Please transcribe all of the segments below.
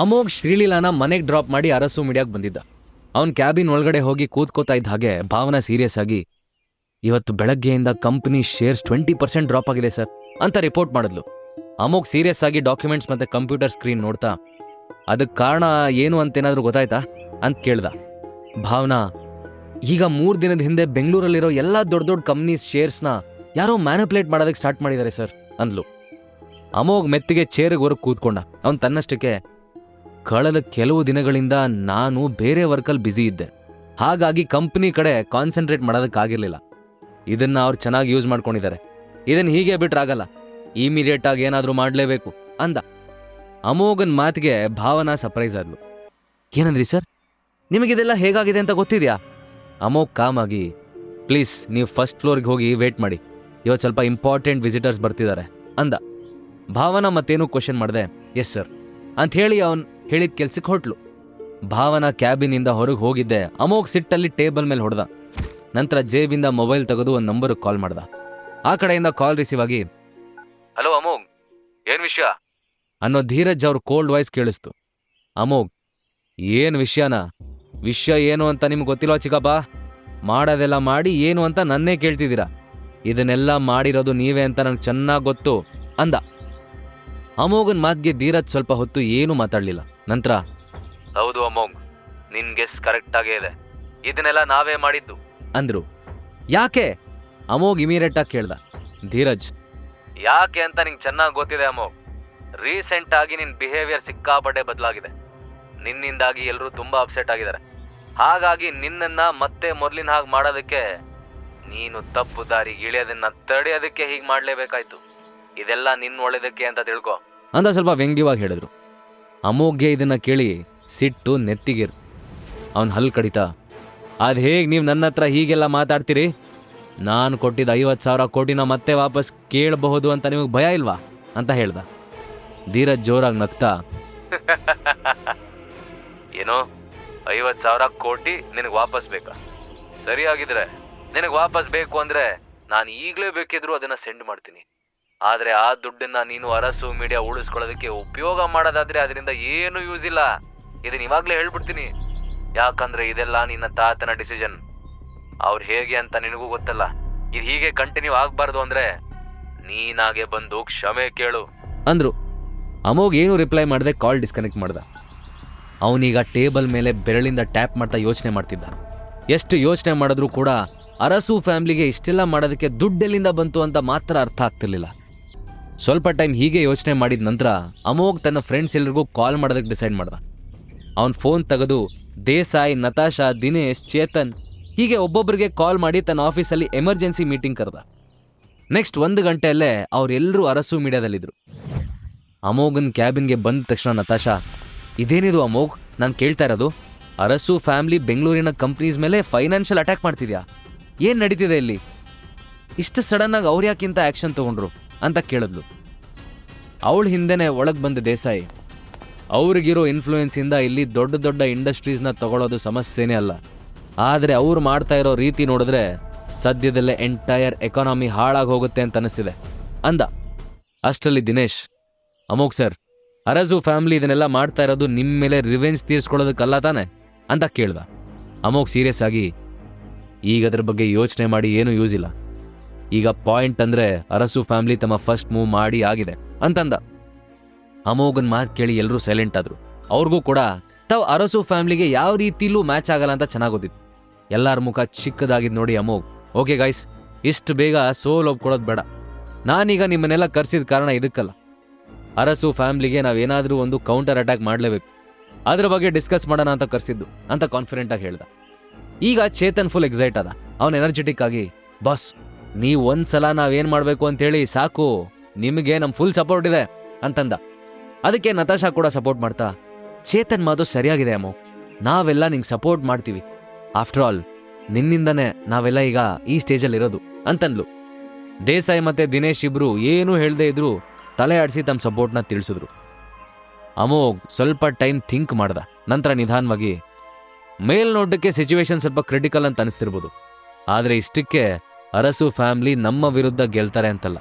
ಅಮೋಘ್ ಶ್ರೀಲೀಲಾನ ಮನೆಗೆ ಡ್ರಾಪ್ ಮಾಡಿ ಅರಸು ಮೀಡಿಯಾಗೆ ಬಂದಿದ್ದ. ಅವನ್ ಕ್ಯಾಬಿನ್ ಒಳಗಡೆ ಹೋಗಿ ಕೂತ್ಕೋತಾ ಇದ್ದ ಹಾಗೆ ಭಾವನಾ ಸೀರಿಯಸ್ ಆಗಿ, ಇವತ್ತು ಬೆಳಗ್ಗೆಯಿಂದ company shares twenty percent drop ಆಗಿದೆ ಸರ್, ಅಂತ ರಿಪೋರ್ಟ್ ಮಾಡಿದ್ಲು. ಅಮೋಘ್ ಸೀರಿಯಸ್ ಆಗಿ ಡಾಕ್ಯುಮೆಂಟ್ಸ್ ಮತ್ತೆ ಕಂಪ್ಯೂಟರ್ ಸ್ಕ್ರೀನ್ ನೋಡ್ತಾ ಅದಕ್ಕೆ ಕಾರಣ ಏನು ಅಂತೇನಾದ್ರೂ ಗೊತ್ತಾಯ್ತಾ? ಅಂತ ಕೇಳ್ದ. ಭಾವನಾ, ಈಗ ಮೂರು ದಿನದ ಹಿಂದೆ ಬೆಂಗಳೂರಲ್ಲಿರೋ ಎಲ್ಲ ದೊಡ್ಡ ದೊಡ್ಡ ಕಂಪ್ನೀಸ್ ಶೇರ್ಸ್ನ ಯಾರೋ ಮ್ಯಾನಿಪುಲೇಟ್ ಮಾಡೋದಕ್ಕೆ ಸ್ಟಾರ್ಟ್ ಮಾಡಿದ್ದಾರೆ ಸರ್, ಅಂದ್ಲು. ಅಮೋಘ್ ಮೆತ್ತಿಗೆ ಚೇರ್ಗೆ ಹೊರಗೆ ಕೂತ್ಕೊಂಡ. ಅವನು ತನ್ನಷ್ಟಕ್ಕೆ ಕಳೆದ ಕೆಲವು ದಿನಗಳಿಂದ ನಾನು ಬೇರೆ ವರ್ಕಲ್ಲಿ ಬ್ಯುಸಿ ಇದ್ದೆ. ಹಾಗಾಗಿ ಕಂಪ್ನಿ ಕಡೆ ಕಾನ್ಸಂಟ್ರೇಟ್ ಮಾಡೋದಕ್ಕಾಗಿರ್ಲಿಲ್ಲ. ಇದನ್ನು ಅವ್ರು ಚೆನ್ನಾಗಿ ಯೂಸ್ ಮಾಡ್ಕೊಂಡಿದ್ದಾರೆ. ಇದನ್ನು ಹೀಗೆ ಬಿಟ್ರಾಗಲ್ಲ ಇಮಿಡಿಯೇಟ್ ಆಗಿ ಏನಾದರೂ ಮಾಡಲೇಬೇಕು ಅಂದ. ಅಮೋಘನ್ ಮಾತಿಗೆ ಭಾವನಾ ಸರ್ಪ್ರೈಸ್ ಆದ್ಲು. ಏನಂದ್ರಿ ಸರ್? ನಿಮಗಿದೆಲ್ಲ ಹೇಗಾಗಿದೆ ಅಂತ ಗೊತ್ತಿದ್ಯಾ? ಅಮೋಘ್ ಕಾಮಾಗಿ, ಪ್ಲೀಸ್, ನೀವು ಫಸ್ಟ್ ಫ್ಲೋರ್ಗೆ ಹೋಗಿ ವೇಟ್ ಮಾಡಿ. ಇವತ್ತು ಸ್ವಲ್ಪ ಇಂಪಾರ್ಟೆಂಟ್ ವಿಸಿಟರ್ಸ್ ಬರ್ತಿದ್ದಾರೆ ಅಂದ. ಭಾವನಾ ಮತ್ತೇನು ಕ್ವಶನ್ ಮಾಡಿದೆ ಎಸ್ ಸರ್ ಅಂತ ಹೇಳಿ ಅವನ್ ಹೇಳಿದ ಕೆಲ್ಸಕ್ಕೆ ಹೊಟ್ಲು ಭಾವನಾ ಕ್ಯಾಬಿನಿಂದ ಹೊರಗೆ ಹೋಗಿದ್ದೆ. ಅಮೋಘ್ ಸಿಟ್ಟಲ್ಲಿ ಟೇಬಲ್ ಮೇಲೆ ಹೊಡೆದ. ನಂತರ ಜೇಬಿಂದ ಮೊಬೈಲ್ ತೆಗೆದು ಒಂದು ನಂಬರ್ ಕಾಲ್ ಮಾಡ್ದ. ಆ ಕಡೆಯಿಂದ ಕಾಲ್ ರಿಸೀವ್ ಆಗಿ, ಹಲೋ ಅಮೋಘ್, ಏನ್ ವಿಷಯ? ಅನ್ನೋ ಧೀರಜ್ ಅವ್ರ ಕೋಲ್ಡ್ ವಾಯ್ಸ್ ಕೇಳಿಸ್ತು. ಅಮೋಘ್, ಏನು ವಿಷಯನ? ವಿಷಯ ಏನು ಅಂತ ನಿಮ್ಗೆ ಗೊತ್ತಿಲ್ವಾ ಚಿಕ್ಕಪ್ಪ? ಮಾಡೋದೆಲ್ಲ ಮಾಡಿ ಏನು ಅಂತ ನನ್ನೇ ಕೇಳ್ತಿದ್ದೀರಾ? ಇದನ್ನೆಲ್ಲ ಮಾಡಿರೋದು ನೀವೇ ಅಂತ ನಂಗೆ ಚೆನ್ನಾಗಿ ಗೊತ್ತು, ಅಂದ. ಅಮೋಘನ್ ಮಾತಿಗೆ ಧೀರಜ್ ಸ್ವಲ್ಪ ಹೊತ್ತು ಏನೂ ಮಾತಾಡಲಿಲ್ಲ. ನಂತರ ಹೌದು ಅಮೋಘ್ ನಿನ್ ಗೆಸ್ ಕರೆಕ್ಟ್ ಆಗೇ ಇದೆ. ಇದನ್ನೆಲ್ಲ ನಾವೇ ಮಾಡಿದ್ದು. ಅಂದ್ರು. ಯಾಕೆ? ಅಮೋಘ್ ಇಮಿಡಿಯೇಟ್ ಆಗಿ ಕೇಳ್ದ. ಧೀರಜ್ ಯಾಕೆ ಅಂತ ನಿಂಗೆ ಚೆನ್ನಾಗಿ ಗೊತ್ತಿದೆ ಅಮೋಘ್. ರೀಸೆಂಟ್ ಆಗಿ ನಿನ್ ಬಿಹೇವಿಯರ್ ಸಿಕ್ಕಾಪಟ್ಟೆ ಬದಲಾಗಿದೆ. ನಿನ್ನಿಂದಾಗಿ ಎಲ್ಲರೂ ತುಂಬಾ ಅಪ್ಸೆಟ್ ಆಗಿದ್ದಾರೆ. ಹಾಗಾಗಿ ನಿನ್ನನ್ನ ಮತ್ತೆ ಮೊದಲಿನ ಹಾಗೆ ಮಾಡೋದಕ್ಕೆ ನೀನು ತಪ್ಪು ದಾರಿ ಇಳಿಯೋದನ್ನ ತಡೆಯೋದಕ್ಕೆ ಹೀಗೆ ಮಾಡ್ಲೇಬೇಕಾಯ್ತು. ಇದೆಲ್ಲ ನಿನ್ನ ಒಳ್ಳೇದಕ್ಕೆ ಅಂತ ತಿಳ್ಕೊ. ಅಂತ ಸ್ವಲ್ಪ ವ್ಯಂಗ್ಯವಾಗಿ ಹೇಳಿದ್ರು. ಅಮೋಘ್ಯ ಇದನ್ನ ಕೇಳಿ ಸಿಟ್ಟು ನೆತ್ತಿಗೇರು. ಅವನ್ ಹಲ್ ಕಡಿತ ಅದ್ ಹೇಗೆ ನೀವು ನನ್ನ ಹತ್ರ ಹೀಗೆಲ್ಲ ಮಾತಾಡ್ತೀರಿ? ನಾನು ಕೊಟ್ಟಿದ್ದ ಐವತ್ತು ಸಾವಿರ ಕೋಟಿನ ಮತ್ತೆ ವಾಪಸ್ ಕೇಳಬಹುದು ಅಂತ ನಿಮಗೆ ಭಯ ಇಲ್ವಾ? ಅಂತ ಹೇಳ್ದ. ಧೀರಜ್ ಜೋರಾಗಿ ನಗ್ತಾ ಏನೋ ಐವತ್ತು ಸಾವಿರ ಕೋಟಿ ನಿನಗೆ ವಾಪಸ್ ಬೇಕಾ? ಸರಿಯಾಗಿದ್ರೆ ನಿನಗೆ ವಾಪಸ್ ಬೇಕು ಅಂದ್ರೆ ನಾನು ಈಗಲೇ ಬೇಕಿದ್ರು ಅದನ್ನ ಸೆಂಡ್ ಮಾಡ್ತೀನಿ. ಆದ್ರೆ ಆ ದುಡ್ಡನ್ನ ನೀನು ಅರಸು ಮೀಡಿಯಾ ಉಳಿಸ್ಕೊಳ್ಳೋದಕ್ಕೆ ಉಪಯೋಗ ಮಾಡೋದಾದ್ರೆ ಅದರಿಂದ ಏನು ಯೂಸ್ ಇಲ್ಲ. ಇದನ್ನ ಇವಾಗ್ಲೇ ಹೇಳ್ಬಿಡ್ತೀನಿ. ಯಾಕಂದ್ರೆ ಇದೆಲ್ಲ ನಿನ್ನ ತಾತನ ಡಿಸಿಷನ್ ಅವ್ರು ಹೇಗೆ ಅಂತ ನಿನಗೂ ಗೊತ್ತಲ್ಲ. ಇದು ಹೀಗೆ ಕಂಟಿನ್ಯೂ ಆಗಬಾರ್ದು ಅಂದ್ರೆ ನೀನಾಗೆ ಬಂದು ಕ್ಷಮೆ ಕೇಳು. ಅಂದ್ರು. ಅಮೋಗ್ ಏನು ರಿಪ್ಲೈ ಮಾಡದೆ ಕಾಲ್ ಡಿಸ್ಕನೆಕ್ಟ್ ಮಾಡ್ದ. ಅವನೀಗ ಟೇಬಲ್ ಮೇಲೆ ಬೆರಳಿಂದ ಟ್ಯಾಪ್ ಮಾಡ್ತಾ ಯೋಚನೆ ಮಾಡ್ತಿದ್ದ. ಎಷ್ಟು ಯೋಚನೆ ಮಾಡಿದ್ರೂ ಕೂಡ ಅರಸು ಫ್ಯಾಮ್ಲಿಗೆ ಇಷ್ಟೆಲ್ಲ ಮಾಡೋದಕ್ಕೆ ದುಡ್ಡೆಲ್ಲಿಂದ ಬಂತು ಅಂತ ಮಾತ್ರ ಅರ್ಥ ಆಗ್ತಿರ್ಲಿಲ್ಲ. ಸ್ವಲ್ಪ ಟೈಮ್ ಹೀಗೆ ಯೋಚನೆ ಮಾಡಿದ ನಂತರ ಅಮೋಘ್ ತನ್ನ ಫ್ರೆಂಡ್ಸ್ ಎಲ್ರಿಗೂ ಕಾಲ್ ಮಾಡೋದಕ್ಕೆ ಡಿಸೈಡ್ ಮಾಡ್ದ. ಅವನ್ ಫೋನ್ ತೆಗೆದು, ದೇಸಾಯಿ, ನತಾಶಾ, ದಿನೇಶ್, ಚೇತನ್, ಹೀಗೆ ಒಬ್ಬೊಬ್ಬರಿಗೆ ಕಾಲ್ ಮಾಡಿ ತನ್ನ ಆಫೀಸಲ್ಲಿ ಎಮರ್ಜೆನ್ಸಿ ಮೀಟಿಂಗ್ ಕರೆದ. ನೆಕ್ಸ್ಟ್ ಒಂದು ಗಂಟೆಯಲ್ಲೇ ಅವರೆಲ್ಲರೂ ಅರಸು ಮೀಡಿಯಾದಲ್ಲಿದ್ದರು ಅಮೋಘನ್ ಕ್ಯಾಬಿನ್ಗೆ ಬಂದ ತಕ್ಷಣ ನತಾಶಾ, ಇದೇನಿದು ಅಮೋಘ್? ನಾನು ಕೇಳ್ತಾ ಇರೋದು, ಅರಸು ಫ್ಯಾಮಿಲಿ ಬೆಂಗಳೂರಿನ ಕಂಪ್ನೀಸ್ ಮೇಲೆ ಫೈನಾನ್ಷಿಯಲ್ ಅಟ್ಯಾಕ್ ಮಾಡ್ತಿದ್ಯಾ? ಏನು ನಡೀತಿದೆ ಇಲ್ಲಿ? ಇಷ್ಟು ಸಡನ್ನಾಗಿ ಅವ್ರು ಯಾಕಿಂತ ಆ್ಯಕ್ಷನ್ ತಗೊಂಡ್ರು? ಅಂತ ಕೇಳಿದ್ಲು. ಅವಳ ಹಿಂದೆನೆ ಒಳಗೆ ಬಂದ ದೇಸಾಯಿ. ಅವ್ರಿಗಿರೋ ಇನ್ಫ್ಲೂಯೆನ್ಸಿಂದ ಇಲ್ಲಿ ದೊಡ್ಡ ದೊಡ್ಡ ಇಂಡಸ್ಟ್ರೀಸ್ನ ತಗೊಳ್ಳೋದು ಸಮಸ್ಯೆನೇ ಅಲ್ಲ. ಆದರೆ ಅವ್ರು ಮಾಡ್ತಾ ಇರೋ ರೀತಿ ನೋಡಿದ್ರೆ ಸದ್ಯದಲ್ಲೇ ಎಂಟೈರ್ ಎಕಾನಮಿ ಹಾಳಾಗಿ ಹೋಗುತ್ತೆ ಅಂತ ಅನಿಸ್ತಿದೆ. ಅಂದ. ಅಷ್ಟರಲ್ಲಿ ದಿನೇಶ್ ಅಮೋಕ್ ಸರ್ ಅರಜು ಫ್ಯಾಮಿಲಿ ಇದನ್ನೆಲ್ಲ ಮಾಡ್ತಾ ಇರೋದು ನಿಮ್ಮ ಮೇಲೆ ರಿವೆಂಜ್ ತೀರಿಸ್ಕೊಳ್ಳೋದಕ್ಕಲ್ಲ ತಾನೆ? ಅಂತ ಕೇಳ್ದ. ಅಮೋಕ್ ಸೀರಿಯಸ್ ಆಗಿ, ಈಗ ಅದ್ರ ಬಗ್ಗೆ ಯೋಚನೆ ಮಾಡಿ ಏನೂ ಯೂಸ್ ಇಲ್ಲ. ಈಗ ಪಾಯಿಂಟ್ ಅಂದ್ರೆ ಅರಸು ಫ್ಯಾಮಿಲಿ ತಮ್ಮ ಫಸ್ಟ್ ಮೂವ್ ಮಾಡಿ ಆಗಿದೆ ಅಂತಂದ. ಅಮೋಘನ್ ಮಾತು ಕೇಳಿ ಎಲ್ಲರೂ ಸೈಲೆಂಟ್ ಆದ್ರು. ಅವ್ರಿಗೂ ಕೂಡ ತಾವು ಅರಸು ಫ್ಯಾಮಿಲಿಗೆ ಯಾವ ರೀತಿಲೂ ಮ್ಯಾಚ್ ಆಗಲ್ಲ ಅಂತ ಚೆನ್ನಾಗಿ ಗೊತ್ತಿತ್ತು ಎಲ್ಲರ ಮುಖ ಚಿಕ್ಕದಾಗಿದ್ ನೋಡಿ ಅಮೋಘ್ ಓಕೆ ಗೈಸ್ ಇಷ್ಟು ಬೇಗ ಸೋಲ್ ಒಪ್ಕೊಳ್ಳೋದು ಬೇಡ. ನಾನೀಗ ನಿಮ್ಮನ್ನೆಲ್ಲ ಕರ್ಸಿದ ಕಾರಣ ಇದಕ್ಕಲ್ಲ. ಅರಸು ಫ್ಯಾಮ್ಲಿಗೆ ನಾವೇನಾದರೂ ಒಂದು ಕೌಂಟರ್ ಅಟ್ಯಾಕ್ ಮಾಡಲೇಬೇಕು. ಅದ್ರ ಬಗ್ಗೆ ಡಿಸ್ಕಸ್ ಮಾಡೋಣ ಅಂತ ಕರ್ಸಿದ್ದು, ಅಂತ ಕಾನ್ಫಿಡೆಂಟ್ ಆಗಿ ಹೇಳ್ದ. ಈಗ ಚೇತನ್ ಫುಲ್ ಎಕ್ಸೈಟ್ ಅದ ಅವನ್ ಎನರ್ಜೆಟಿಕ್ ಆಗಿ ಬಾಸ್ ನೀವು ಒಂದ್ಸಲ ನಾವೇನು ಮಾಡಬೇಕು ಅಂತೇಳಿ ಸಾಕು, ನಿಮಗೆ ನಮ್ಮ ಫುಲ್ ಸಪೋರ್ಟ್ ಇದೆ ಅಂತಂದ. ಅದಕ್ಕೆ ನತಾಶಾ ಕೂಡ ಸಪೋರ್ಟ್ ಮಾಡ್ತಾ, ಚೇತನ್ ಮಾತು ಸರಿಯಾಗಿದೆ ಅಮ್ಮ, ನಾವೆಲ್ಲ ನಿಂಗೆ ಸಪೋರ್ಟ್ ಮಾಡ್ತೀವಿ. ಆಫ್ಟರ್ ಆಲ್ ನಿನ್ನಿಂದನೇ ನಾವೆಲ್ಲ ಈಗ ಈ ಸ್ಟೇಜಲ್ಲಿ ಇರೋದು ಅಂತಂದ್ಲು. ದೇಸಾಯಿ ಮತ್ತೆ ದಿನೇಶ್ ಇಬ್ರು ಏನೂ ಹೇಳ್ದೇ ಇದ್ರು ತಲೆ ಆಡಿಸಿ ತಮ್ಮ ಸಪೋರ್ಟ್ನ ತಿಳಿಸಿದ್ರು. ಅಮೋಘ್ ಸ್ವಲ್ಪ ಟೈಮ್ ಥಿಂಕ್ ಮಾಡ್ದ, ನಂತರ ನಿಧಾನವಾಗಿ, ಮೇಲ್ನೋಟಕ್ಕೆ ಸಿಚುವೇಶನ್ ಸ್ವಲ್ಪ ಕ್ರಿಟಿಕಲ್ ಅಂತ ಅನಿಸ್ತಿರ್ಬೋದು. ಆದರೆ ಇಷ್ಟಕ್ಕೆ ಅರಸು ಫ್ಯಾಮ್ಲಿ ನಮ್ಮ ವಿರುದ್ಧ ಗೆಲ್ತಾರೆ ಅಂತಲ್ಲ.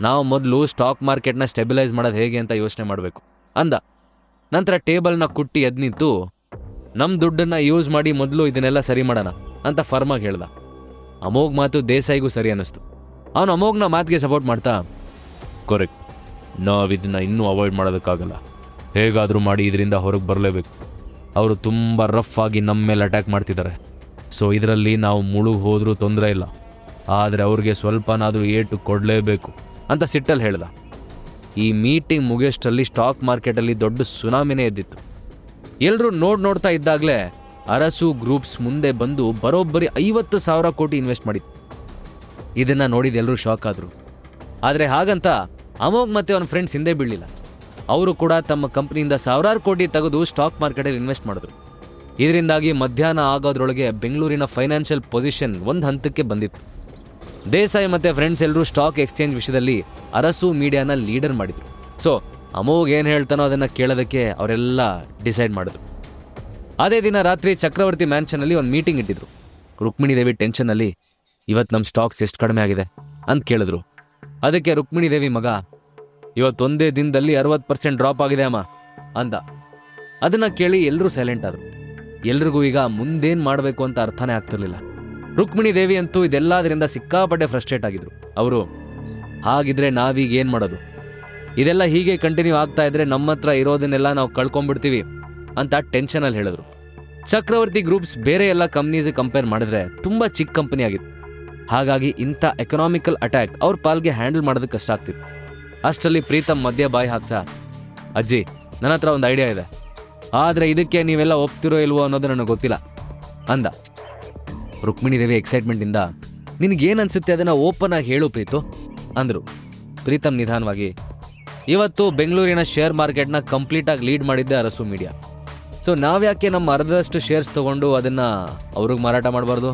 ನಾವು ಮೊದಲು ಸ್ಟಾಕ್ ಮಾರ್ಕೆಟ್ನ ಸ್ಟೆಬಿಲೈಸ್ ಮಾಡೋದು ಹೇಗೆ ಅಂತ ಯೋಚನೆ ಮಾಡಬೇಕು. ಅಂದ, ನಂತರ ಟೇಬಲ್ನ ಕುಟ್ಟಿ ಎದ್ ನಮ್ಮ ದುಡ್ಡನ್ನು ಯೂಸ್ ಮಾಡಿ ಮೊದಲು ಇದನ್ನೆಲ್ಲ ಸರಿ ಮಾಡೋಣ ಅಂತ ಫರ್ಮಾಗಿ ಹೇಳ್ದ. ಅಮೋಘ್ ಮಾತು ದೇಸಾಯಿಗೂ ಸರಿ ಅನ್ನಿಸ್ತು. ಅವನು ಅಮೋಘ್ನ ಮಾತಿಗೆ ಸಪೋರ್ಟ್ ಮಾಡ್ತಾ ಕೊರೆಕ್ಟ್ ನಾವು ಇದನ್ನ ಇನ್ನೂ ಅವಾಯ್ಡ್ ಮಾಡೋದಕ್ಕಾಗಲ್ಲ. ಹೇಗಾದರೂ ಮಾಡಿ ಇದರಿಂದ ಹೊರಗೆ ಬರಲೇಬೇಕು. ಅವರು ತುಂಬ ರಫ್ ಆಗಿ ನಮ್ಮ ಮೇಲೆ ಅಟ್ಯಾಕ್ ಮಾಡ್ತಿದ್ದಾರೆ. ಸೊ ಇದರಲ್ಲಿ ನಾವು ಮುಳುಗು ಹೋದರೂ ತೊಂದರೆ ಇಲ್ಲ. ಆದರೆ ಅವ್ರಿಗೆ ಸ್ವಲ್ಪನಾದರೂ ಏಟು ಕೊಡಲೇಬೇಕು ಅಂತ ಸಿಟ್ಟಲ್ಲಿ ಹೇಳ್ದ. ಈ ಮೀಟಿಂಗ್ ಮುಗಿಯೋಷ್ಟರಲ್ಲಿ ಸ್ಟಾಕ್ ಮಾರ್ಕೆಟಲ್ಲಿ ದೊಡ್ಡ ಸುನಾಮಿನೇ ಎದ್ದಿತ್ತು. ಎಲ್ಲರೂ ನೋಡಿ ನೋಡ್ತಾ ಇದ್ದಾಗಲೇ ಅರಸು ಗ್ರೂಪ್ಸ್ ಮುಂದೆ ಬಂದು ಬರೋಬ್ಬರಿ ಐವತ್ತು ಸಾವಿರ ಕೋಟಿ ಇನ್ವೆಸ್ಟ್ ಮಾಡಿತ್ತು ಇದನ್ನು ನೋಡಿದ ಎಲ್ಲರೂ ಶಾಕ್ ಆದರು. ಆದರೆ ಹಾಗಂತ ಅಮೋಗ್ ಮತ್ತು ಅವನ ಫ್ರೆಂಡ್ಸ್ ಹಿಂದೆ ಬೀಳಲಿಲ್ಲ. ಅವರು ಕೂಡ ತಮ್ಮ ಕಂಪ್ನಿಯಿಂದ ಸಾವಿರಾರು ಕೋಟಿ ತೆಗೆದು ಸ್ಟಾಕ್ ಮಾರ್ಕೆಟಲ್ಲಿ ಇನ್ವೆಸ್ಟ್ ಮಾಡಿದ್ರು. ಇದರಿಂದಾಗಿ ಮಧ್ಯಾಹ್ನ ಆಗೋದ್ರೊಳಗೆ ಬೆಂಗಳೂರಿನ ಫೈನಾನ್ಷಿಯಲ್ ಪೊಸಿಷನ್ ಒಂದು ಹಂತಕ್ಕೆ ಬಂದಿತ್ತು. ದೇಸಾಯಿ ಮತ್ತು ಫ್ರೆಂಡ್ಸ್ ಎಲ್ಲರೂ ಸ್ಟಾಕ್ ಎಕ್ಸ್ಚೇಂಜ್ ವಿಷಯದಲ್ಲಿ ಅರಸು ಮೀಡಿಯಾನ ಲೀಡರ್ ಮಾಡಿದರು. ಸೊ ಅಮೋಘ್ ಏನು ಹೇಳ್ತಾನೋ ಅದನ್ನು ಕೇಳೋದಕ್ಕೆ ಅವರೆಲ್ಲ ಡಿಸೈಡ್ ಮಾಡಿದ್ರು. ಅದೇ ದಿನ ರಾತ್ರಿ ಚಕ್ರವರ್ತಿ ಮ್ಯಾನ್ಷನಲ್ಲಿ ಒಂದು ಮೀಟಿಂಗ್ ಇಟ್ಟಿದ್ರು. ರುಕ್ಮಿಣಿ ದೇವಿ ಟೆನ್ಷನಲ್ಲಿ ಇವತ್ತು ನಮ್ಮ ಸ್ಟಾಕ್ಸ್ ಎಷ್ಟು ಕಡಿಮೆ ಆಗಿದೆ? ಅಂತ ಕೇಳಿದ್ರು. ಅದಕ್ಕೆ ರುಕ್ಮಿಣಿ ದೇವಿ ಮಗ, ಇವತ್ತೊಂದೇ ದಿನದಲ್ಲಿ ಅರವತ್ತು ಪರ್ಸೆಂಟ್ ಡ್ರಾಪ್ ಆಗಿದೆ ಅಮ್ಮ, ಅಂದ. ಅದನ್ನು ಕೇಳಿ ಎಲ್ಲರೂ ಸೈಲೆಂಟ್ ಆದರು. ಎಲ್ರಿಗೂ ಈಗ ಮುಂದೇನು ಮಾಡಬೇಕು ಅಂತ ಅರ್ಥನೇ ಆಗ್ತಿರ್ಲಿಲ್ಲ. ರುಕ್ಮಿಣಿ ದೇವಿ ಅಂತೂ ಇದೆಲ್ಲದರಿಂದ ಸಿಕ್ಕಾಪಟ್ಟೆ ಫ್ರಸ್ಟ್ರೇಟ್ ಆಗಿದ್ರು. ಅವರು, ಹಾಗಿದ್ರೆ ನಾವೀಗ ಏನು ಮಾಡೋದು? ಇದೆಲ್ಲ ಹೀಗೆ ಕಂಟಿನ್ಯೂ ಆಗ್ತಾ ಇದ್ರೆ ನಮ್ಮ ಹತ್ರ ಇರೋದನ್ನೆಲ್ಲ ನಾವು ಕಳ್ಕೊಂಡ್ಬಿಡ್ತೀವಿ ಅಂತ ಟೆನ್ಷನಲ್ಲಿ ಹೇಳಿದ್ರು. ಚಕ್ರವರ್ತಿ ಗ್ರೂಪ್ಸ್ ಬೇರೆ ಎಲ್ಲ ಕಂಪ್ನೀಸ್ ಕಂಪೇರ್ ಮಾಡಿದ್ರೆ ತುಂಬ ಚಿಕ್ಕ ಕಂಪನಿ ಆಗಿತ್ತು. ಹಾಗಾಗಿ ಇಂಥ ಎಕನಾಮಿಕಲ್ ಅಟ್ಯಾಕ್ ಅವ್ರ ಪಾಲ್ಗೆ ಹ್ಯಾಂಡಲ್ ಮಾಡೋದಕ್ಕೆ ಕಷ್ಟ ಆಗ್ತಿತ್ತು. ಅಷ್ಟರಲ್ಲಿ ಪ್ರೀತಮ್ ಮಧ್ಯ ಬಾಯಿ ಹಾಕ್ತಾ, ಅಜ್ಜಿ ನನ್ನ ಹತ್ರ ಒಂದು ಐಡಿಯಾ ಇದೆ. ಆದರೆ ಇದಕ್ಕೆ ನೀವೆಲ್ಲ ಒಪ್ತಿರೋ ಇಲ್ವೋ ಅನ್ನೋದು ನನಗೆ ಗೊತ್ತಿಲ್ಲ ಅಂದ. ರುಕ್ಮಿಣಿ ದೇವಿ ಎಕ್ಸೈಟ್ಮೆಂಟಿಂದ ನಿನಗೇನು ಅನ್ಸುತ್ತೆ ಅದನ್ನು ಓಪನ್ ಆಗಿ ಹೇಳು ಪ್ರೀತು, ಅಂದರು. ಪ್ರೀತಮ್ ನಿಧಾನವಾಗಿ, ಇವತ್ತು ಬೆಂಗಳೂರಿನ ಶೇರ್ ಮಾರ್ಕೆಟ್ನ ಕಂಪ್ಲೀಟಾಗಿ ಲೀಡ್ ಮಾಡಿದ್ದೆ ಅರಸು ಮೀಡಿಯಾ ಸೊ ನಾವ್ಯಾಕೆ ನಮ್ಮ ಅರ್ಧದಷ್ಟು ಶೇರ್ಸ್ ತಗೊಂಡು ಅದನ್ನು ಅವ್ರಿಗೆ ಮಾರಾಟ ಮಾಡಬಾರ್ದು?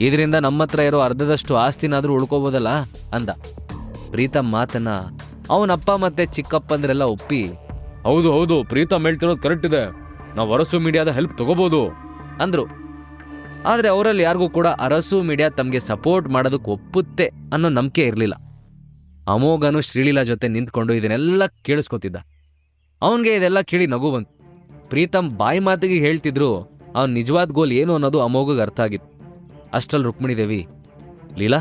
ಇದರಿಂದ ನಮ್ಮ ಹತ್ರ ಇರೋ ಅರ್ಧದಷ್ಟು ಆಸ್ತಿನಾದರೂ ಉಳ್ಕೋಬೋದಲ್ಲ? ಅಂದ. ಪ್ರೀತಮ್ ಮಾತನ್ನ ಅವನಪ್ಪ ಮತ್ತೆ ಚಿಕ್ಕಪ್ಪಂದ್ರೆಲ್ಲ ಒಪ್ಪಿ, ಹೌದು ಹೌದು ಪ್ರೀತಮ್ ಹೇಳ್ತಿರೋದು ಕರೆಕ್ಟ್ ಇದೆ. ನಾವು ಅರಸು ಮೀಡಿಯಾದ ಹೆಲ್ಪ್ ತಗೋಬಹುದು ಅಂದ್ರು. ಆದ್ರೆ ಅವರಲ್ಲಿ ಯಾರಿಗೂ ಕೂಡ ಅರಸು ಮೀಡಿಯಾ ತಮಗೆ ಸಪೋರ್ಟ್ ಮಾಡೋದಕ್ಕೆ ಒಪ್ಪುತ್ತೆ ಅನ್ನೋ ನಂಬಿಕೆ ಇರಲಿಲ್ಲ. ಅಮೋಘನು ಶ್ರೀಲೀಲಾ ಜೊತೆ ನಿಂತ್ಕೊಂಡು ಇದನ್ನೆಲ್ಲ ಕೇಳಿಸ್ಕೊತಿದ್ದ. ಅವನಿಗೆ ಇದೆಲ್ಲ ಕೇಳಿ ನಗು ಬಂತು. ಪ್ರೀತಮ್ ಬಾಯಿ ಮಾತಿಗೆ ಹೇಳ್ತಿದ್ರು, ಅವ್ನ ನಿಜವಾದ ಗೋಲ್ ಏನು ಅನ್ನೋದು ಅಮೋಘಗೆ ಅರ್ಥ ಆಗಿತ್ತು. ಅಷ್ಟರಲ್ಲಿ ರುಕ್ಮಿಣಿ ದೇವಿ, ಲೀಲಾ,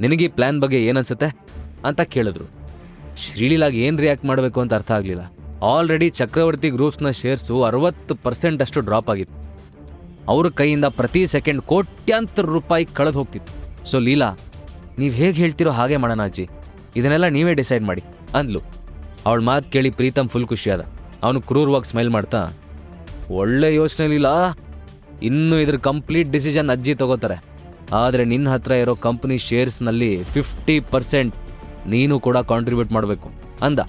ನಿನಗೆ ಈ ಪ್ಲ್ಯಾನ್ ಬಗ್ಗೆ ಏನನ್ಸುತ್ತೆ? ಅಂತ ಕೇಳಿದ್ರು. ಶ್ರೀಲೀಲಾಗೆ ಏನು ರಿಯಾಕ್ಟ್ ಮಾಡಬೇಕು ಅಂತ ಅರ್ಥ ಆಗಲಿಲ್ಲ. ಆಲ್ರೆಡಿ ಚಕ್ರವರ್ತಿ ಗ್ರೂಪ್ಸ್ನ ಶೇರ್ಸು ಅರವತ್ತು ಪರ್ಸೆಂಟ್ ಅಷ್ಟು ಡ್ರಾಪ್ ಆಗಿತ್ತು. ಅವ್ರ ಕೈಯಿಂದ ಪ್ರತಿ ಸೆಕೆಂಡ್ ಕೋಟ್ಯಾಂತರ ರೂಪಾಯಿ ಕಳೆದು ಹೋಗ್ತಿತ್ತು. ಸೊ ಲೀಲಾ, ನೀವು ಹೇಗೆ ಹೇಳ್ತಿರೋ ಹಾಗೆ ಮಾಡೋಣ ಅಜ್ಜಿ. ಇದನ್ನೆಲ್ಲ ನೀವೇ ಡಿಸೈಡ್ ಮಾಡಿ, ಅಂದ್ಲು. ಅವಳ ಮಾತು ಕೇಳಿ ಪ್ರೀತಮ್ ಫುಲ್ ಖುಷಿಯಾದ. ಅವನು ಕ್ರೂರವಾಗಿ ಸ್ಮೈಲ್ ಮಾಡ್ತಾ, ಒಳ್ಳೆ ಯೋಚನೆ ಲೀಲಾ. ಇನ್ನು ಇದ್ರ ಕಂಪ್ಲೀಟ್ ಡಿಸಿಷನ್ ಅಜ್ಜಿ ತಗೋತಾರೆ. ಆದರೆ ನಿನ್ನ ಹತ್ರ ಇರೋ ಕಂಪ್ನಿ ಶೇರ್ಸ್ನಲ್ಲಿ ಫಿಫ್ಟಿ ಪರ್ಸೆಂಟ್ ನೀನು ಕೂಡ ಕಾಂಟ್ರಿಬ್ಯೂಟ್ ಮಾಡಬೇಕು, ಅಂದ.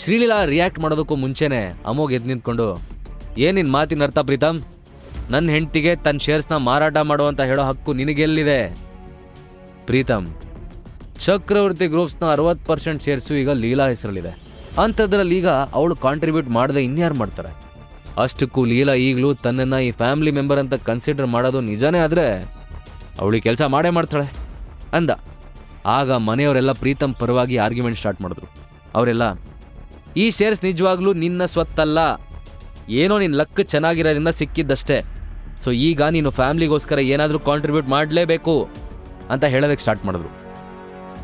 ಶ್ರೀಲೀಲಾ ರಿಯಾಕ್ಟ್ ಮಾಡೋದಕ್ಕೂ ಮುಂಚೆನೆ ಅಮೋಗ್ ಎದ್ದು ನಿಂತ್ಕೊಂಡು ಏನಿನ್ ಮಾತಿನ ಅರ್ಥ ಪ್ರೀತಮ್? ನನ್ನ ಹೆಂಡತಿಗೆ ತನ್ನ ಶೇರ್ಸ್ನ ಮಾರಾಟ ಮಾಡುವಂತ ಹೇಳೋ ಹಕ್ಕು ನಿನಗೆಲ್ಲಿದೆ? ಪ್ರೀತಮ್ ಚಕ್ರವರ್ತಿ ಗ್ರೂಪ್ಸ್ನ ಅರವತ್ತು ಪರ್ಸೆಂಟ್ ಶೇರ್ಸು ಈಗ ಲೀಲಾ ಹೆಸರಲ್ಲಿದೆ. ಅಂಥದ್ರಲ್ಲಿ ಈಗ ಅವಳು ಕಾಂಟ್ರಿಬ್ಯೂಟ್ ಮಾಡದೆ ಇನ್ಯಾರು ಮಾಡ್ತಾರೆ? ಅಷ್ಟಕ್ಕೂ ಲೀಲಾ ಈಗಲೂ ತನ್ನನ್ನು ಈ ಫ್ಯಾಮಿಲಿ ಮೆಂಬರ್ ಅಂತ ಕನ್ಸಿಡರ್ ಮಾಡೋದು ನಿಜಾನೇ ಆದರೆ ಅವಳಿಗೆ ಕೆಲಸ ಮಾಡೇ ಮಾಡ್ತಾಳೆ? ಅಂದ. ಆಗ ಮನೆಯವರೆಲ್ಲ ಪ್ರೀತಮ್ ಪರವಾಗಿ ಆರ್ಗ್ಯುಮೆಂಟ್ ಸ್ಟಾರ್ಟ್ ಮಾಡಿದ್ರು. ಅವರೆಲ್ಲ, ಈ ಶೇರ್ಸ್ ನಿಜವಾಗ್ಲೂ ನಿನ್ನ ಸ್ವತ್ತಲ್ಲ. ಏನೋ ನಿನ್ನ ಲಕ್ ಚೆನ್ನಾಗಿರೋದ್ರಿಂದ ಸಿಕ್ಕಿದ್ದಷ್ಟೇ. ಸೊ ಈಗ ನೀನು ಫ್ಯಾಮ್ಲಿಗೋಸ್ಕರ ಏನಾದರೂ ಕಾಂಟ್ರಿಬ್ಯೂಟ್ ಮಾಡಲೇಬೇಕು ಅಂತ ಹೇಳೋದಕ್ಕೆ ಸ್ಟಾರ್ಟ್ ಮಾಡಿದ್ರು.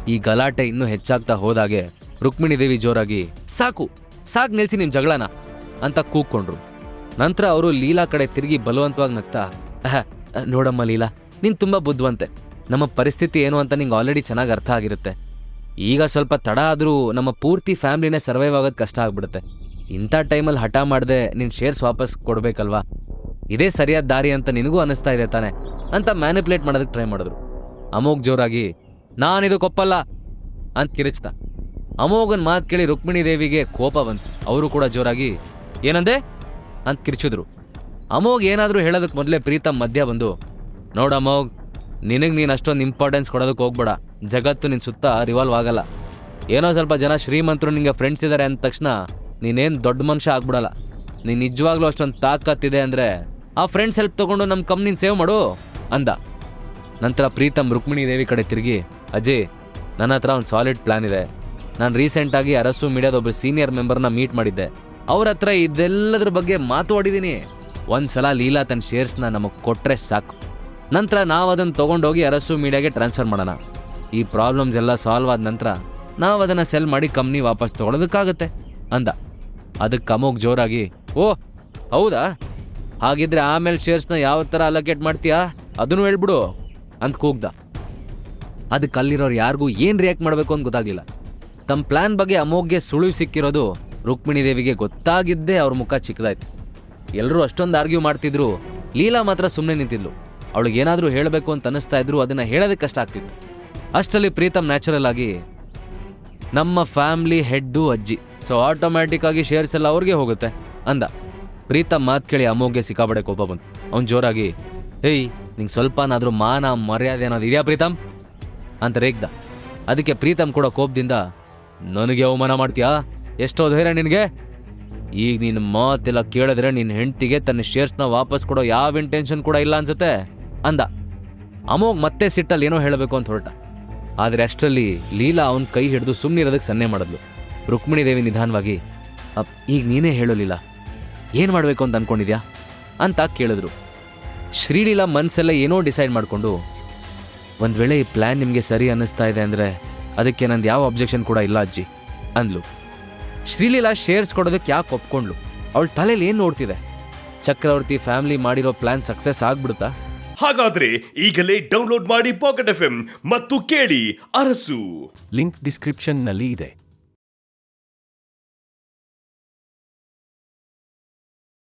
ಈ ಗಲಾಟೆ ಇನ್ನೂ ಹೆಚ್ಚಾಗ್ತಾ ಹೋದಾಗೆ ರುಕ್ಮಿಣಿ ದೇವಿ ಜೋರಾಗಿ ಸಾಕು ಸಾಕು ನಿಲ್ಲಿಸಿ ನಿಮ್ಮ ಜಗಳನ ಅಂತ ಕೂಗ್ಕೊಂಡ್ರು. ನಂತರ ಅವರು ಲೀಲಾ ಕಡೆ ತಿರುಗಿ ಬಲವಂತವಾಗಿ ನಗ್ತಾ "ಅಹ, ನೋಡಮ್ಮ ಲೀಲಾ ನೀನು ತುಂಬ ಬುದ್ಧಿವಂತೆ. ನಮ್ಮ ಪರಿಸ್ಥಿತಿ ಏನು ಅಂತ ನಿಂಗೆ ಆಲ್ರೆಡಿ ಚೆನ್ನಾಗಿ ಅರ್ಥ ಆಗಿರುತ್ತೆ. ಈಗ ಸ್ವಲ್ಪ ತಡ ಆದರೂ ನಮ್ಮ ಪೂರ್ತಿ ಫ್ಯಾಮ್ಲಿನೇ ಸರ್ವೈವ್ ಆಗೋದು ಕಷ್ಟ ಆಗ್ಬಿಡುತ್ತೆ. ಇಂಥ ಟೈಮಲ್ಲಿ ಹಠ ಮಾಡದೆ ನಿನ್ನ ಶೇರ್ಸ್ ವಾಪಸ್ ಕೊಡಬೇಕಲ್ವಾ? ಇದೇ ಸರಿಯಾದ ದಾರಿ ಅಂತ ನಿನಗೂ ಅನಿಸ್ತಾ ಇದೆ ತಾನೆ ಅಂತ ಮ್ಯಾನಿಪುಲೇಟ್ ಮಾಡೋದಕ್ಕೆ ಟ್ರೈ ಮಾಡಿದ್ರು. ಅಮೋಘ್ ಜೋರಾಗಿ, ನಾನಿದು ಕೊಪ್ಪಲ್ಲ ಅಂತ ಕಿರಿಚ್ದ ಅಮೋಘನ್ ಮಾತು ಕೇಳಿ ರುಕ್ಮಿಣಿ ದೇವಿಗೆ ಕೋಪ ಬಂತು. ಅವರು ಕೂಡ ಜೋರಾಗಿ, ಏನಂದೆ? ಅಂತ ಕಿರಿಚಿದ್ರು. ಅಮೋಘ್ ಏನಾದರೂ ಹೇಳೋದಕ್ಕೆ ಮೊದಲೇ ಪ್ರೀತಮ್ ಮಧ್ಯ ಬಂದು, ನೋಡು ಅಮೋಘ್, ನಿನಗೆ ನೀನು ಅಷ್ಟೊಂದು ಇಂಪಾರ್ಟೆನ್ಸ್ ಕೊಡೋದಕ್ಕೆ ಹೋಗ್ಬೇಡ. ಜಗತ್ತು ನಿನ್ನ ಸುತ್ತ ರಿವಾಲ್ವ್ ಆಗಲ್ಲ. ಏನೋ ಸ್ವಲ್ಪ ಜನ ಶ್ರೀಮಂತರು ನಿಮಗೆ ಫ್ರೆಂಡ್ಸ್ ಇದ್ದಾರೆ ಅಂದ ತಕ್ಷಣ ನೀನೇನು ದೊಡ್ಡ ಮನುಷ್ಯ ಆಗ್ಬಿಡಲ್ಲ. ನೀನು ನಿಜವಾಗ್ಲೂ ಅಷ್ಟೊಂದು ತಾಕತ್ತಿದೆ ಅಂದರೆ ಆ ಫ್ರೆಂಡ್ಸ್ ಹೆಲ್ಪ್ ತಗೊಂಡು ನಮ್ಮ ಕಂಪ್ನಿನ ಸೇವ್ ಮಾಡು ಅಂದ. ನಂತರ ಪ್ರೀತಮ್, ರುಕ್ಮಿಣಿ ದೇವಿ ಕಡೆ ತಿರುಗಿ, ಅಜಯ್, ನನ್ನ ಹತ್ರ ಒಂದು ಸಾಲಿಡ್ ಪ್ಲಾನ್ ಇದೆ. ನಾನು ರೀಸೆಂಟಾಗಿ ಅರಸು ಮೀಡಿಯಾದ ಒಬ್ಬರು ಸೀನಿಯರ್ ಮೆಂಬರ್ನ ಮೀಟ್ ಮಾಡಿದ್ದೆ. ಅವ್ರ ಹತ್ರ ಇದೆಲ್ಲದ್ರ ಬಗ್ಗೆ ಮಾತಾಡಿದ್ದೀನಿ ಒಂದು ಸಲ ಲೀಲಾ ತನ್ನ ಶೇರ್ಸ್ನ ನಮಗೆ ಕೊಟ್ಟರೆ ಸಾಕು. ನಂತರ ನಾವು ಅದನ್ನು ತೊಗೊಂಡೋಗಿ ಅರಸು ಮೀಡಿಯಾಗೆ ಟ್ರಾನ್ಸ್ಫರ್ ಮಾಡೋಣ. ಈ ಪ್ರಾಬ್ಲಮ್ಸ್ ಎಲ್ಲ ಸಾಲ್ವ್ ಆದ ನಂತರ ನಾವು ಅದನ್ನು ಸೆಲ್ ಮಾಡಿ ಕಂಪ್ನಿ ವಾಪಸ್ ತೊಗೊಳೋದಕ್ಕಾಗತ್ತೆ, ಅಂದ. ಅದಕ್ಕೆ ಕಮೋಗ್ ಜೋರಾಗಿ ಓ ಹೌದಾ? ಹಾಗಿದ್ರೆ ಆಮೇಲೆ ಶೇರ್ಸ್ನ ಯಾವ ಥರ ಅಲೋಕೇಟ್ ಮಾಡ್ತೀಯಾ? ಅದನ್ನು ಹೇಳ್ಬಿಡು. ಅಂತ ಕೂಗ್ದ. ಅದಕ್ಕೆ ಅಲ್ಲಿರೋರು ಯಾರಿಗೂ ಏನು ರಿಯಾಕ್ಟ್ ಮಾಡಬೇಕು ಅಂತ ಗೊತ್ತಾಗ್ಲಿಲ್ಲ. ತಮ್ಮ ಪ್ಲಾನ್ ಬಗ್ಗೆ ಅಮೋಘ್ಗೆ ಸುಳಿವು ಸಿಕ್ಕಿರೋದು ರುಕ್ಮಿಣಿ ದೇವಿಗೆ ಗೊತ್ತಾಗಿದ್ದೇ ಅವ್ರ ಮುಖ ಚಿಕ್ಕದಾಯ್ತು. ಎಲ್ಲರೂ ಅಷ್ಟೊಂದು ಆರ್ಗ್ಯೂ ಮಾಡ್ತಿದ್ರು. ಲೀಲಾ ಮಾತ್ರ ಸುಮ್ಮನೆ ನಿಂತಿದ್ಲು. ಅವಳಿಗೆ ಏನಾದರೂ ಹೇಳಬೇಕು ಅಂತ ಅನಿಸ್ತಾ ಇದ್ರು, ಅದನ್ನು ಹೇಳೋದಕ್ಕೆ ಕಷ್ಟ ಆಗ್ತಿತ್ತು. ಅಷ್ಟರಲ್ಲಿ ಪ್ರೀತಮ್ ನ್ಯಾಚುರಲ್ ಆಗಿ, ನಮ್ಮ ಫ್ಯಾಮ್ಲಿ ಹೆಡ್ಡು ಅಜ್ಜಿ. ಸೊ ಆಟೋಮ್ಯಾಟಿಕ್ ಆಗಿ ಶೇರ್ಸ್ ಎಲ್ಲ ಅವ್ರಿಗೆ ಹೋಗುತ್ತೆ, ಅಂದ. ಪ್ರೀತಮ್ ಮಾತು ಕೇಳಿ ಅಮೋಘ್ಗೆ ಸಿಕ್ಕಾಬಡೆ ಕೋಪ ಬಂತು. ಅವ್ನು ಜೋರಾಗಿ, ಹೇಯ್, ನಿಂಗೆ ಸ್ವಲ್ಪನಾದರೂ ಮಾನ, ಮರ್ಯಾದೆ ಅನ್ನೋದು ಇದೆಯಾ ಪ್ರೀತಮ್? ಅಂತ ರೇಗ್ದ. ಅದಕ್ಕೆ ಪ್ರೀತಮ್ ಕೂಡ ಕೋಪದಿಂದ, ನನಗೆ ಅವಮಾನ ಮಾಡ್ತೀಯಾ? ಎಷ್ಟೋ ಧೈರ್ಯ ನಿನಗೆ? ಈಗ ನಿನ್ನ ಮಾತೆಲ್ಲ ಕೇಳಿದ್ರೆ ನಿನ್ನ ಹೆಂಡ್ತಿಗೆ ತನ್ನ ಶೇರ್ಸ್ನ ವಾಪಸ್ ಕೊಡೋ ಯಾವ ಇಂಟೆನ್ಷನ್ ಕೂಡ ಇಲ್ಲ ಅನ್ಸುತ್ತೆ? ಅಂದ. ಅಮೋಗ್ ಮತ್ತೆ ಸಿಟ್ಟಲ್ಲಿ ಏನೋ ಹೇಳಬೇಕು ಅಂತ ಹೊರಟ. ಆದರೆ ಅಷ್ಟರಲ್ಲಿ ಲೀಲಾ ಅವನ ಕೈ ಹಿಡಿದು ಸುಮ್ಮನಿರೋದಕ್ಕೆ ಸನ್ನೆ ಮಾಡಿದ್ಲು. ರುಕ್ಮಿಣಿ ದೇವಿ ನಿಧಾನವಾಗಿ ಈಗ ನೀನೇ ಹೇಳಲಿಲ್ಲ ಏನು ಮಾಡಬೇಕು ಅಂತ ಅಂದ್ಕೊಂಡಿದ್ಯಾ ಅಂತ ಕೇಳಿದ್ರು. ಶ್ರೀಲೀಲಾ ಮನಸ್ಸೆಲ್ಲ ಏನೋ ಡಿಸೈಡ್ ಮಾಡಿಕೊಂಡು ಒಂದು ವೇಳೆ ಈ ಪ್ಲ್ಯಾನ್ ನಿಮಗೆ ಸರಿ ಅನ್ನಿಸ್ತಾ ಇದೆ ಅಂದರೆ ಅದಕ್ಕೆ ನಂದು ಯಾವ ಅಬ್ಜೆಕ್ಷನ್ ಕೂಡ ಇಲ್ಲ ಅಜ್ಜಿ ಅಂದ್ಲು. ಶ್ರೀಲೀಲಾ ಶೇರ್ಸ್ ಕೊಡೋದಕ್ಕೆ ಯಾಕೆ ಒಪ್ಕೊಂಡ್ಲು? ಅವಳ ತಲೆಯಲ್ಲಿ ಏನು ನೋಡ್ತಿದೆ? ಚಕ್ರವರ್ತಿ ಫ್ಯಾಮಿಲಿ ಮಾಡಿರೋ ಪ್ಲ್ಯಾನ್ ಸಕ್ಸಸ್ ಆಗ್ಬಿಡುತ್ತಾ? ಹಾಗಾದ್ರೆ ಈಗಲೇ ಡೌನ್ಲೋಡ್ ಮಾಡಿ ಪಾಕೆಟ್ ಎಫ್ ಮತ್ತು ಕೇಳಿ ಅರಸು. ಲಿಂಕ್ ಡಿಸ್ಕ್ರಿಪ್ಷನ್ನಲ್ಲಿ ಇದೆ.